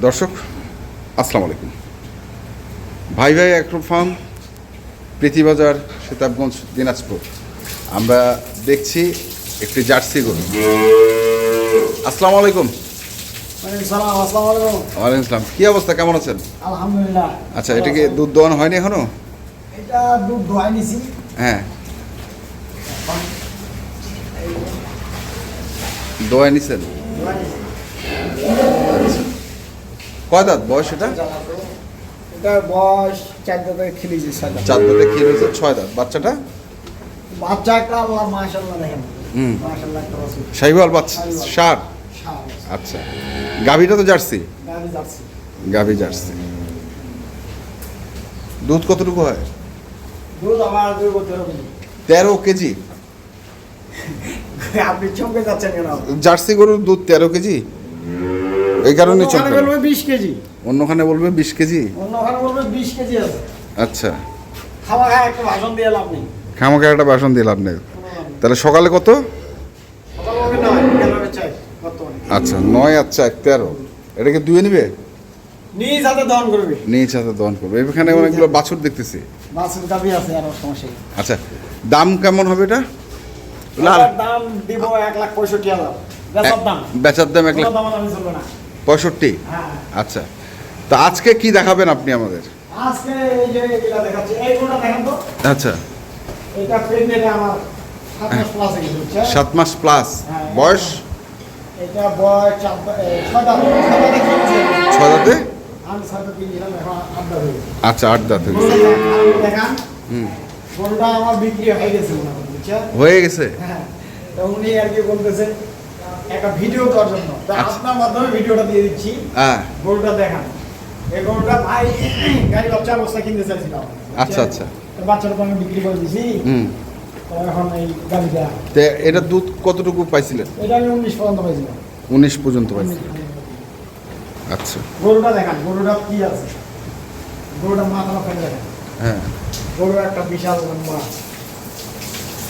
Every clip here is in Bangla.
দর্শক আসসালামু আলাইকুম। Bhai Bhai agro farm Pritibazar Sitabganj Dinajpur. আমরা দেখছি একটি জার্সি গরু। আসসালামু আলাইকুম। ওয়ালাইকুম সালাম আসসালামু কী অবস্থা? কেমন আছেন? আলহামদুলিল্লাহ। আচ্ছা এটা কি দুধ দোয়ানো হয়নি এখনও? এটা দুধ নিছি। হ্যাঁ। দোয়াই নিছেন। কয় দাঁত বয়স এটা? এটা বয়স চার দাঁতে ছয় দাঁত। চার দাঁতে কি রয়েছে ছয় দাঁত। বাচ্চাটা? বাচ্চা একটা আল্লাহ মাশাল্লাহ দেখেন। হুম। একটা বাচ্চা ষাট? আচ্ছা। গাভীটা তো জার্সি? গাভী জার্সি। দুধ কতটুকু হয়? দুধ আমার তেরো কেজি? আপনি চমকে যাচ্ছেন কেন? জার্সি গরুর দুধ তেরো কেজি? এই কারণে চমকে বলবে বিশ কেজি। অন্যখানে বলবে বিশ কেজি? অন্য ওখানে বলবে বিশ কেজি আছে আচ্ছা। খাওয়া একটা ভাষণ দিয়ে লাভ নেই। খামাকে একটা বাসন দিয়ে লাভ নেই। তাহলে সকালে কত? আচ্ছা নয় আর চার তেরো। এটাকে দুয়ে নিবে? নিজ হাতে দহন করবে। নিজ হাতে দহন করবে। এখানে অনেকগুলো বাছুর দেখতেছি। বাসের দাবি আছে আর সমস্যা আচ্ছা দাম কেমন হবে এটা? লাল। দাম দিব এক লাখ পঁয়ষট্টি হাজার। বেচার দাম। বেচার দাম এক লাখ পঁয়ষট্টি? হ্যাঁ। আচ্ছা। তা আজকে কি দেখাবেন আপনি আমাদের? আজকে এই যে এগুলা দেখাচ্ছি এই কোনটা দেখেন তো। আচ্ছা। এটা প্রেগনেন্টে আমার সাত মাস প্লাস হয়ে গেছে বুঝছেন? মাস প্লাস হ্যাঁ। বয়স? এটা বয়স দাঁত আমি এখন দাঁত হয়ে গেছে আচ্ছা আট দাঁত হয়ে গেছে। দেখান, দেখান। হুম। গরুটা আমার বিক্রি হয়ে গেছে বুঝছেন? হয়ে গেছে? হ্যাঁ। তো উনি আর কি বলতেছে একটা ভিডিও করার জন্য। তো আচ্ছা। আপনার মাধ্যমে ভিডিওটা দিয়ে দিচ্ছি। হ্যাঁ। গরুটা দেখান। এই গরুটা ভাই গাড়ি বাচ্চা অবস্থা কিনতে চাইছিলাম। আচ্ছা আচ্ছা। তো বাচ্চাটা তো আমি বিক্রি করে দিছি। হুম। তো এখন এই গাড়িটা। তে এটা দুধ কতটুকু পাইছিলেন? এটা আমি উনিশ পর্যন্ত পাইছিলাম। উনিশ পর্যন্ত পাইছিলেন। আচ্ছা। গরুটা দেখান গরুটা কি আছে? গরুটা মাথা দেখেন। হ্যাঁ। গরু একটা বিশাল লম্বা।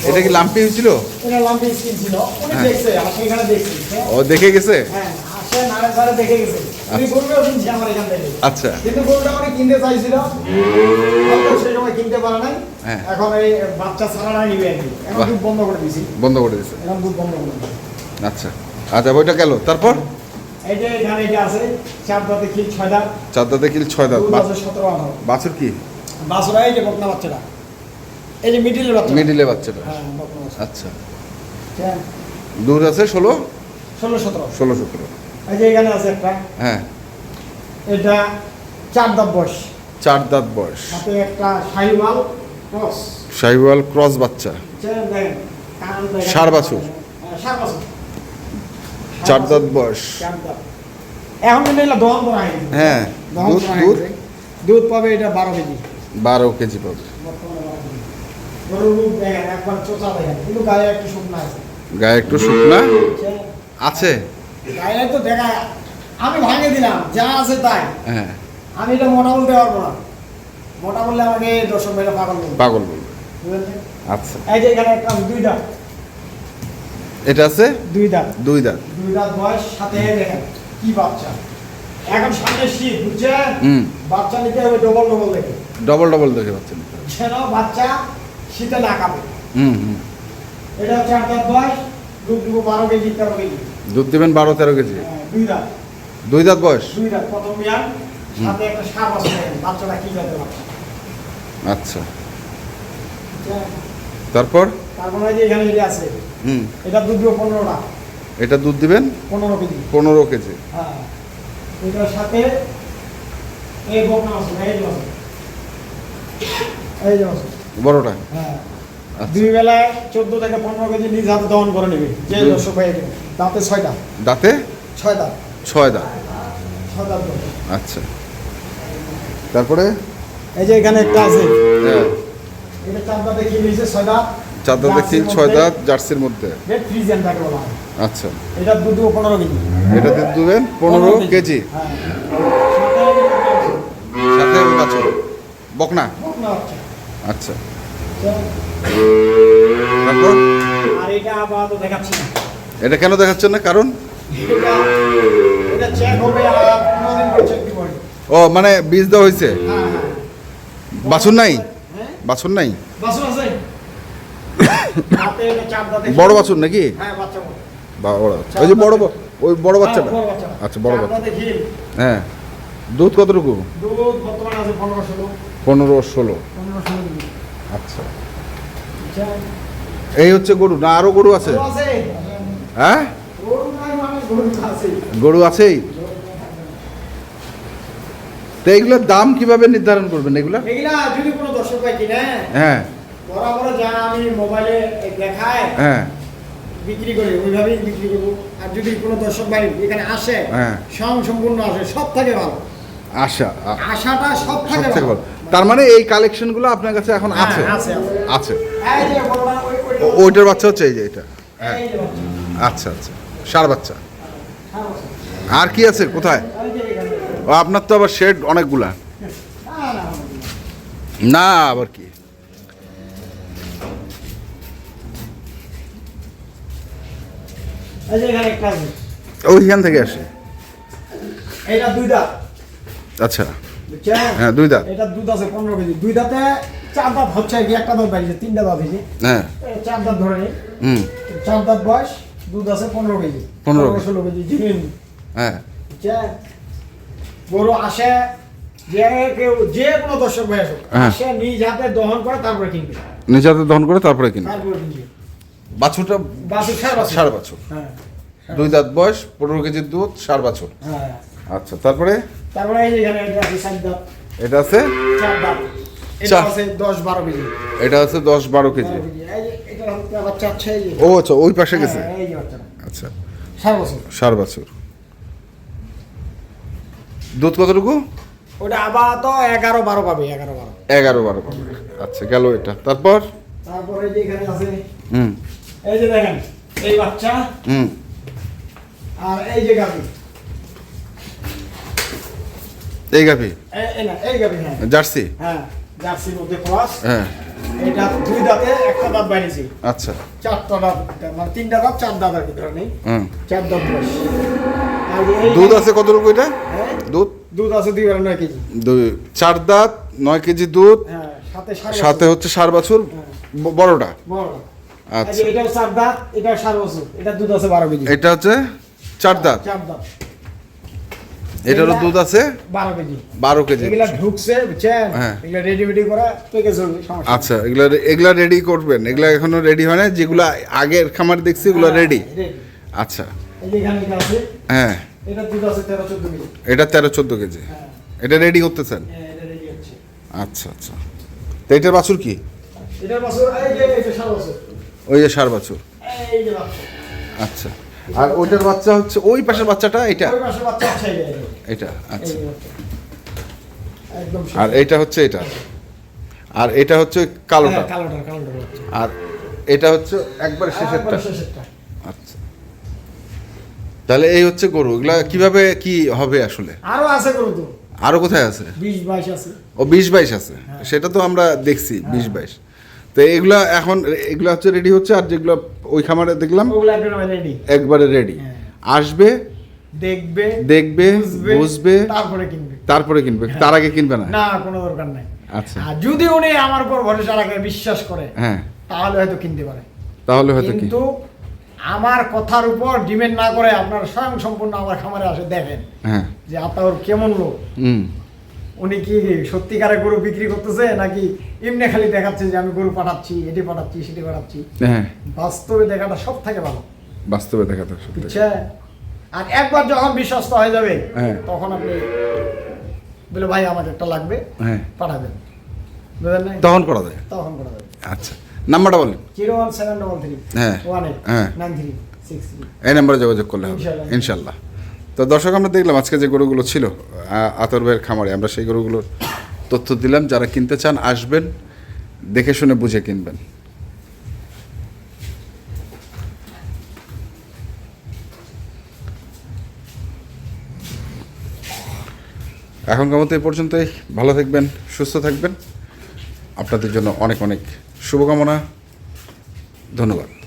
এটা কি লাম্পি হয়েছিল এটা লাম্পি স্কিন ছিল। উনি হ্যাঁ। দেখছে আপনি এখানে দেখছি। হ্যাঁ? ও দেখে গেছে? হ্যাঁ আসে নারের ধারে দেখে গেছে। উনি গরুটাও কিনছে আমার এখান থেকে। আচ্ছা। কিন্তু গরুটা মানে কিনতে চাইছিল। সেই সময় কিনতে পারে নাই। হ্যাঁ। এখন এই বাচ্চা ছাড়া নিবে কি। এখন দুধ বন্ধ করে দিছি। বন্ধ করে দিয়েছে এখন দুধ বন্ধ করে আচ্ছা। আচ্ছা ওইটা গেল। তারপর? এই যে এখানে এটা আছে চার দাঁতে ছয় দাঁত। চার দাঁতে কিল ছয় দাঁত। দুধ সতেরো বাছুর কি? বাছুরা এই যে বকনা বাচ্চাটা। এই যে মিডিলের বাচ্চা মিডিলে বাচ্চাটা। হ্যাঁ আচ্ছা। হ্যাঁ, দুধ আছে ষোলো? ষোলো সতেরো। ষোলো সতেরো। এই যে এখানে আছে একটা। হ্যাঁ। এটা চার দাঁত বয়স। চার দাঁত বয়স। সাথে একটা শাহিওয়াল ক্রস। শাহিওয়াল ক্রস বাচ্চা। বাছুর। হ্যাঁ, ষাঁড় বাছুর। চার দাঁত বয়স। এখন কিন্তু দহন করা হয়নি। হ্যাঁ। দুধ দুধ? দুধ পাবে এটা বারো কেজি। বারো কেজি পাবে। গরুর রূপ দেখেন একবার চোচা দেখেন কিন্তু গায়ে একটু শুকনা? আছে? গায়ে একটু শুকনা আছে গায়ে তো দেখা আমি ভাঙে দিলাম যা আছে তাই। হ্যাঁ। আমি এটা মোটা বলতে পারব না। মোটা বললে আমাকে দর্শক মেয়েরা পাগল বলবে। পাগল বলবে? আচ্ছা। এই যে এখানে একটা এটা আছে? দুই দাঁত। দুই দাঁত। দুই দাঁত বয়স সাথে দেখেন কি বাচ্চা। এখন সামনে শীত বুঝছেন? বাচ্চা নিতে হবে ডবল ডবল দেখে। ডবল ডবল দেখে বাচ্চা শীতে না খাবে হুম হুম। এটা হচ্ছে আট দাঁত বয়স দুধ দিব বারো কেজি তেরো কেজি। দুধ দিবেন বারো তেরো কেজি? হ্যাঁ, দুই দাঁত। দুই দাঁত বয়স? দুই দাঁত প্রথম বিয়ান সাথে একটা সার দেখেন বাচ্চাটা কি জাতের বাচ্চা আচ্ছা? তারপর? তারপরে যে এখানে যেটা আছে হুম। এটা দুধ দিব পনেরোটা। এটা দুধ দিবেন? পনেরো কেজি। পনেরো কেজি। হ্যাঁ। এটার সাথে এই বকনা আছে এই যে আছে। এই যে আছে। বড়টা? হ্যাঁ। আচ্ছা। দুই বেলায় চোদ্দ থেকে পনেরো কেজি নিজ হাতে দহন করে নেবে যে দর্শক ভাই। দাঁতে ছয়টা। দাঁতে? ছয় দাঁত। ছয় দাঁত। ছয় দাঁত আচ্ছা। তারপরে? এই যে এখানে একটা আছে। হ্যাঁ। এটা চার দাঁতে কি নিয়েছে ছয় দাঁত। চার দাঁত দেখছি জার্সির ছয় মধ্যে। দাঁত জার্সির বলা আচ্ছা। এটা দুধ দেবো পনেরো কেজি। এটা দুধ দিবেন পনেরো কেজি। হ্যাঁ। সাথে বকনা। বকনা। আচ্ছা। আর এটা আপাতত দেখাচ্ছি না। এটা কেন দেখাচ্ছেন না? কারণ? ও মানে বীজ দেওয়া হয়েছে? হ্যাঁ হ্যাঁ। বাছুর নাই? হ্যাঁ? বাছুর নাই? বাছুর দাঁতে বড় বাছুর নাকি? হ্যাঁ বড়। বা- বড় বাচ্চা। ওই যে বড় ওই বড় বাচ্চাটা? বড় বাচ্চা। আচ্ছা বড় বাচ্চা। হ্যাঁ। দুধ কতটুকু? পনেরো ষোলো। পনেরো ষোলো পনেরো ষোলো দিন আচ্ছা এই হচ্ছে গরু না আরও গরু আছে? গরু আছে। হ্যাঁ? গরু মানে গরু আছে গরু আছেই? তো এইগুলোর দাম কীভাবে নির্ধারণ করবেন এগুলো? এগুলা যদি কোনো দর্শক ভাই কিনে হ্যাঁ। যা আমি মোবাইলে দেখায় হ্যাঁ। বিক্রি করি ওইভাবেই বিক্রি করব। আর যদি কোনো দর্শক ভাই এখানে আসে হ্যাঁ। সম্পূর্ণ আসে সব থেকে ভালো। আশা আশাটা সব থেকে ভালো। তার মানে এই কালেকশনগুলো আপনার কাছে এখন হ্যাঁ, আছে? আছে, ওইটার বাচ্চা হচ্ছে এই যে এটা? হ্যাঁ। আচ্ছা আচ্ছা। সার বাচ্চা। আর কি আছে? কোথায়। ও আপনার তো আবার শেড অনেকগুলা। না, আবার কি। ওইখান থেকে আসে। আচ্ছা? হ্যাঁ দুই দাঁত। এটা দুধ আছে পনেরো কেজি। দুই দাঁতে চার দাঁত হচ্ছে কি একটা দাঁত তিনটা দাঁত হয়েছে হ্যাঁ। চার দাঁত ধরে হুম। চার দাঁত বয়স দুধ আছে পনেরো কেজি। 15 কেজি। ষোলো কেজি জিনিস হ্যাঁ। গরু আসে যে কেউ যে কোনো দর্শক ভাই আসুক হ্যাঁ। আসে নিজ হাতে দহন করে তারপরে কিনবে। নিজে হাতে দহন করে তারপরে কিনে তারপরে কিনবে। বাছুরটা বাছুর সার বাছুর। সার বাছুর। হ্যাঁ দুই দাঁত বয়স পনেরো কেজির দুধ সার বাছুর। হ্যাঁ। আচ্ছা তারপরে? তারপরে এই যে এখানে এটা আছে চার দাঁত। এটা আছে? চার দাঁত। এটা আছে দশ বারো কেজি। এটা আছে কেজি। এটা হচ্ছে বাচ্চা আছে ও আচ্ছা ওই পাশে গেছে? হ্যাঁ, এই যে বাচ্চাটা। আচ্ছা। সার বছর। সার বাছুর। দুধ কতটুকু? ওটা আবার তো এগারো বারো পাবে এগারো বারো। এগারো বারো পাবে। আচ্ছা গেল এটা। তারপর? তারপরে যে এখানে আছে। হুম। এই যে দেখেন এই বাচ্চা। হুম। আর এই যে গাভি। এই গাভি? এই- হ্যাঁ জার্সি? হ্যাঁ জার্সির মধ্যে ক্রস হ্যাঁ। এটা দুই দাঁতে একটা দাঁত বাইরেছি আচ্ছা। চারটা দাঁত মানে তিনটা দাঁত চার দাঁত আর কি ধরে নেই। হুম। চার দাঁত বয়স। দুধ আছে কতটুকু এটা? হ্যাঁ, দুধ? দুধ আছে দুই নয় কেজি। দুই চার দাঁত নয় কেজি দুধ। হ্যাঁ সাথে সাথে হচ্ছে সার বাছুর ব- বড়টা? আচ্ছা। এটাও চার দাঁত এটাও সার বছর। এটা দুধ আছে বারো কেজি। এটা হচ্ছে চার দাঁত। চার দাঁত। এটারও দুধ আছে? বারো কেজি। বারো কেজি। এগুলা ঢুকছে বুঝছেন? হ্যাঁ। এগুলা রেডি মেডি করা পেকে সমস্যা আচ্ছা এগুলা এগুলা রেডি করবেন। এগুলা এখনও রেডি হয় না যেগুলা আগের খামার দেখছি এগুলো হ্যাঁ, রেডি আচ্ছা। এই যে এখানে এটা আছে হ্যাঁ। এটা দুধ আছে তেরো চোদ্দ কেজি। এটা তেরো চোদ্দ কেজি। হ্যাঁ। এটা রেডি করতেছেন? হ্যাঁ, এটা রেডি হচ্ছে। আচ্ছা আচ্ছা। তো এটার বাছুর কি? এটার বছর এই যে যে সার বছর। ওই যে সার বাছুর। এই যে বাচ্চা আচ্ছা। আর ওইটার বাচ্চা হচ্ছে ওই পাশের বাচ্চাটা এটা? এটা আচ্ছা। আর এটা হচ্ছে এটা? আর এটা হচ্ছে কালোটা? হ্যাঁ, আর এটা হচ্ছে একবারে শেষেরটা? শেষেরটা। আচ্ছা। তাহলে এই হচ্ছে গরু এগুলা কীভাবে কি হবে আসলে? আরও আছে গরু তো। আরও কোথায় আছে? বিশ বাইশ আছে। ও বিশ বাইশ আছে। সেটা তো আমরা দেখছি বিশ বাইশ। তো এগুলা এখন এগুলা হচ্ছে রেডি হচ্ছে আর যেগুলো ওই খামারে দেখলাম একবারে রেডি হ্যাঁ। আসবে দেখবে দেখবে বুঝবে তারপরে কিনবে। তারপরে কিনবে। তার আগে কিনবে না? না কোনো দরকার নাই। আচ্ছা। যদি উনি আমার উপর ভরসা রাখে বিশ্বাস করে হ্যাঁ। তাহলে হয়তো কিনতে পারে। তাহলে হয়তো কিন্তু আমার কথার উপর ডিমেন্ড না করে আপনার স্বয়ং সম্পূর্ণ আমার খামারে আসে দেখেন হ্যাঁ। যে আপনার কেমন লোক। উনি কি সত্যিকারে গরু বিক্রি করতেছে নাকি এমনি খালি দেখাচ্ছে যে আমি গরু পাঠাচ্ছি এটি পাঠাচ্ছি সেটি পাঠাচ্ছি? হ্যাঁ। বাস্তবে দেখাটা সব থেকে ভালো। বাস্তবে দেখা তো সত্যি বুঝছে আর একবার যখন বিশ্বস্ত হয়ে যাবে হ্যাঁ। তখন আপনি বলে ভাই আমাকে একটা লাগবে হ্যাঁ। পাঠাবেন। তখন করা যায়। তখন করা যাবে আচ্ছা। নাম্বারটা বলেন। Zero one seven double three. হ্যাঁ। ওয়ান এইট হ্যাঁ। নাইন থ্রি সিক্স এই নাম্বারে যোগাযোগ করলে হবে। ইনশাল্লাহ। তো দর্শক আমরা দেখলাম আজকে যে গরুগুলো ছিল আতর ভাইয়ের খামারে। আমরা সেই গরুগুলোর তথ্য দিলাম। যারা কিনতে চান, আসবেন, দেখে শুনে বুঝে কিনবেন। এখনকার মতো এই পর্যন্তই। ভালো থাকবেন, সুস্থ থাকবেন। আপনাদের জন্য অনেক অনেক শুভকামনা। ধন্যবাদ।